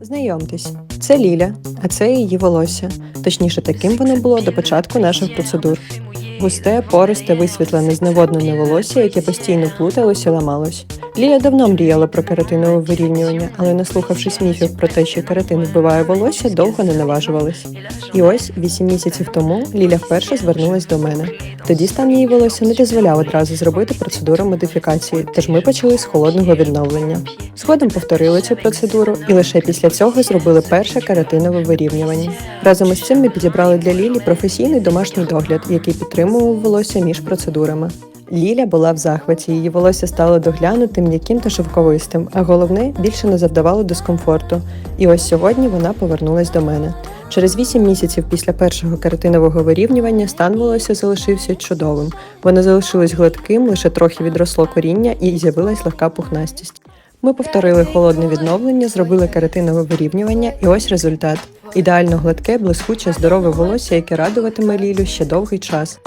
Знайомтесь, це Ліля, а це її волосся. Точніше, таким воно було до початку наших процедур. Густе, пористе, висвітлене, зневоднене волосся, яке постійно плуталось і ламалось. Ліля давно мріяла про каратинове вирівнювання, але, наслухавшись міфів про те, що каратин вбиває волосся, довго не наважувалась. І ось вісім місяців тому Ліля вперше звернулась до мене. Тоді стан її волосся не дозволяв одразу зробити процедуру модифікації, тож ми почали з холодного відновлення. Згодом повторили цю процедуру і лише після цього зробили перше кератинове вирівнювання. Разом із цим ми підібрали для Лілі професійний домашній догляд, який підтримував волосся між процедурами. Ліля була в захваті, її волосся стало доглянутим, м'яким та шовковистим, а головне більше не завдавало дискомфорту. І ось сьогодні вона повернулась до мене. Через 8 місяців після першого кератинового вирівнювання стан волосся залишився чудовим. Воно залишилось гладким, лише трохи відросло коріння і з'явилась легка пухнастість. Ми повторили холодне відновлення, зробили кератинове вирівнювання, і ось результат: ідеально гладке, блискуче, здорове волосся, яке радуватиме Лілю ще довгий час.